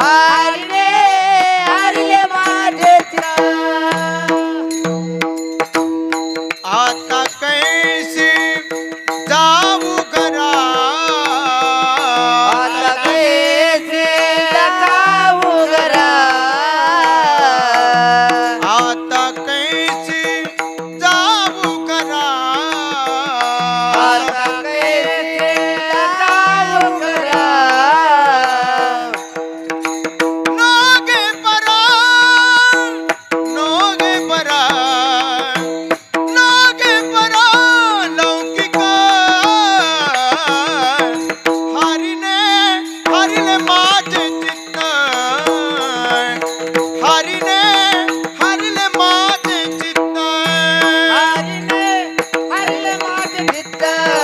Ah! சிந்தித்தார்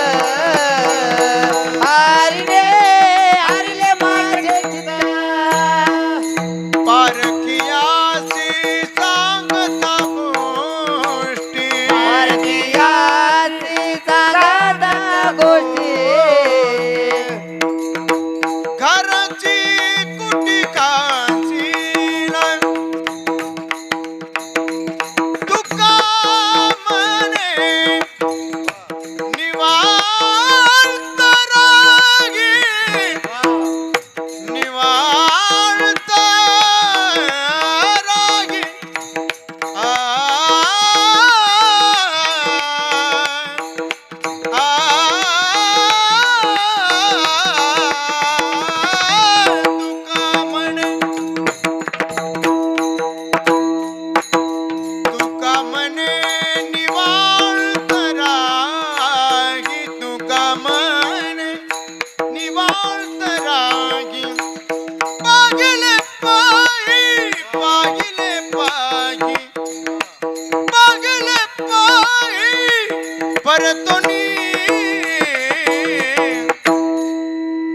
परतुनी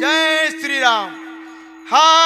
जय श्री राम हा